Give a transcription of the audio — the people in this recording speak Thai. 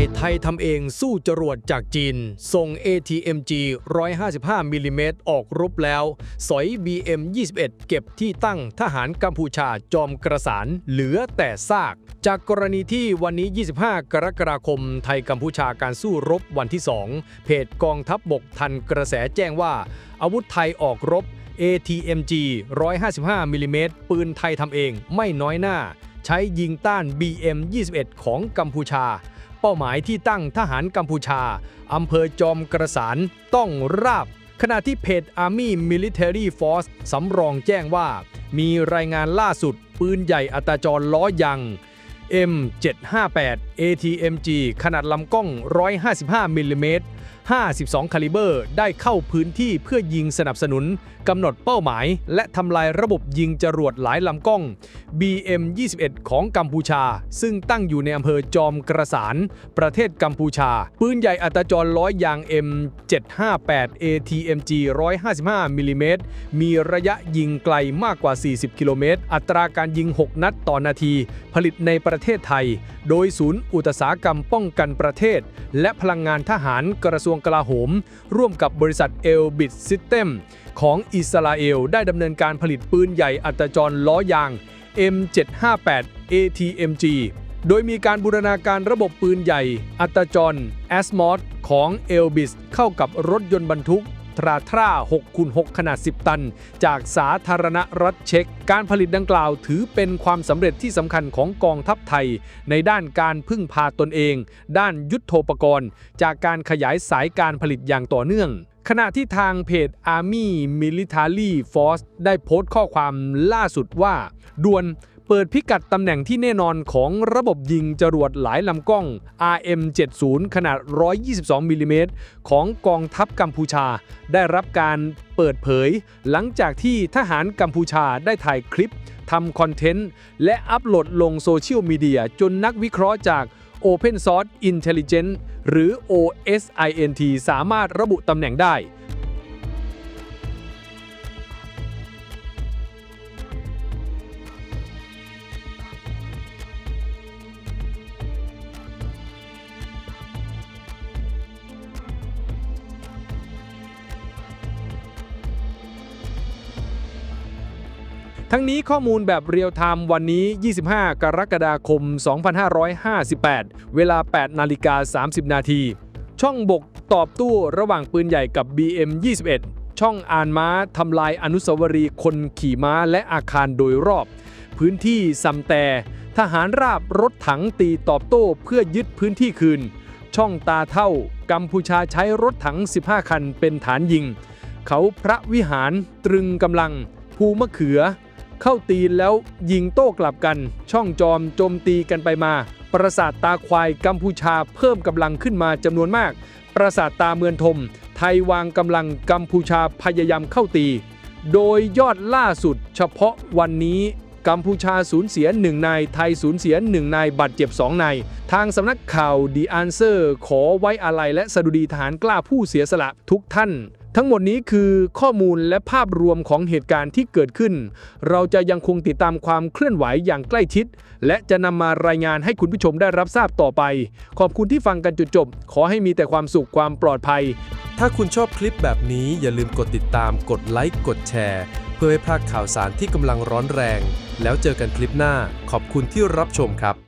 ย ไทยทำเองสู้จรวดจากจีน ส่ง ATMG 155มิลลิเมตรออกรบแล้ว สอย BM 21 เก็บที่ตั้งทหารกัมพูชาจอมกระสานเหลือแต่ซาก จากกรณีที่วันนี้ 25 กรกฎาคม ไทยกัมพูชาการสู้รบวันที่ 2 เพจกองทัพบบกทันกระแสแจ้งว่า อาวุธไทยออกรบ ATMG 155มิลลิเมตรปืนไทยทำเองไม่น้อยหน้า ใช้ยิงต้าน BM 21 ของกัมพูชา เป้าหมายที่ตั้งทหารกัมพูชา อำเภอจอมกระสานต้องราบ ขณะที่เพจ Army Military Force สำรองแจ้งว่า มีรายงานล่าสุด ปืนใหญ่อัตาจรล้อยัง M758 ATMG ขนาดลำกล้อง 155มิลลิเมตร 52 คาลิเบอร์ได้เข้าพื้นที่เพื่อยิงสนับสนุนกำหนดเป้าหมาย และทำลายระบบยิงจรวดหลายลำกล้อง BM21 ของกัมพูชา ซึ่งตั้งอยู่ในอำเภอจอมกระสาน ประเทศกัมพูชา ปืนใหญ่อัตราจรร้อยยาง M758 ATMG 155มิลลิเมตรมีระยะยิงไกลมากกว่า 40 กิโลเมตร อัตราการยิง 6 นัดต่อนาที ผลิตในประเทศไทย โดยศูนย์อุตสาหกรรมป้องกันประเทศ และพลังงานทหารกระทรวงกลาโหม ร่วมกับบริษัทเอลบิดซิสเต็มของอิสราเอล ได้ดำเนินการผลิตปืนใหญ่อัตจรล้อยาง M758 ATMG โดยมีการบูรณาการระบบปืนใหญ่ อัตจร a s m o d ของ e l b i s เข้ากับรถยนต์บรรทุก ทราทรา6คูณ6ขนาด 10 ตัน จากสาธารณรัฐเช็ก การผลิตดังกล่าวถือเป็นความสำเร็จที่สำคัญของกองทัพไทย ในด้านการพึ่งพาตนเอง ด้านยุทโธปกรณ์ จากการขยายสายการผลิตอย่างต่อเนื่องขณะที่ทางเพจ Army Military Force ได้โพสต์ข้อความล่าสุดว่า ด่วน เปิดพิกัดตำแหน่งที่แน่นอนของระบบยิงจรวดหลายลำกล้อง RM70 ขนาด 122มิลลิเมตรของกองทัพกัมพูชา ได้รับการเปิดเผย หลังจากที่ทหารกัมพูชาได้ถ่ายคลิปทำคอนเทนต์ และอัปโหลดลงโซเชียลมีเดียจนนักวิเคราะห์จาก Open Source Intelligence หรือ OSINT สามารถระบุตำแหน่งได้ ทั้งนี้ข้อมูลแบบเรียลไทม์วันนี้ 25 กรกฎาคม 2558 เวลา 8 นาฬิกา 30 นาที ช่องบกตอบตู้ระหว่างปืนใหญ่กับ BM 21 ช่องอ่านม้าทำลายอนุสาวรีย์คนขี่ม้าและอาคารโดยรอบ พื้นที่ซัมแต่ทหารราบรถถังตีตอบโต้เพื่อยึดพื้นที่คืน ช่องตาเท่า กัมพูชาใช้รถถัง 15 คันเป็นฐานยิง เขาพระวิหารตรึงกำลัง ภูมะเขือ เข้าตีนแล้วยิงโต้กลับกัน ช่องจอมโจมตีกันไปมา ปราสาทตาควายกัมพูชาเพิ่มกำลังขึ้นมาจำนวนมาก ปราสาทตาเมือนทม ไทยวางกำลังกัมพูชาพยายามเข้าตี โดยยอดล่าสุดเฉพาะวันนี้กัมพูชาสูญเสียหนึ่งนาย ไทยสูญเสียหนึ่งนาย บาดเจ็บสองนาย ทางสำนักข่าว The Answer ขอไว้อาลัยและสดุดีทหารกล้าผู้เสียสละทุกท่าน ทั้งหมดนี้คือข้อมูลและภาพรวมของเหตุการณ์ที่เกิดขึ้น เราจะยังคงติดตามความเคลื่อนไหวอย่างใกล้ชิด และจะนำมารายงานให้คุณผู้ชมได้รับทราบต่อไป ขอบคุณที่ฟังกันจนจบ ขอให้มีแต่ความสุขความปลอดภัย ถ้าคุณชอบคลิปแบบนี้อย่าลืมกดติดตาม กดไลค์กดแชร์ เพื่อไม่พลาดข่าวสารที่กำลังร้อนแรง แล้วเจอกันคลิปหน้า ขอบคุณที่รับชมครับ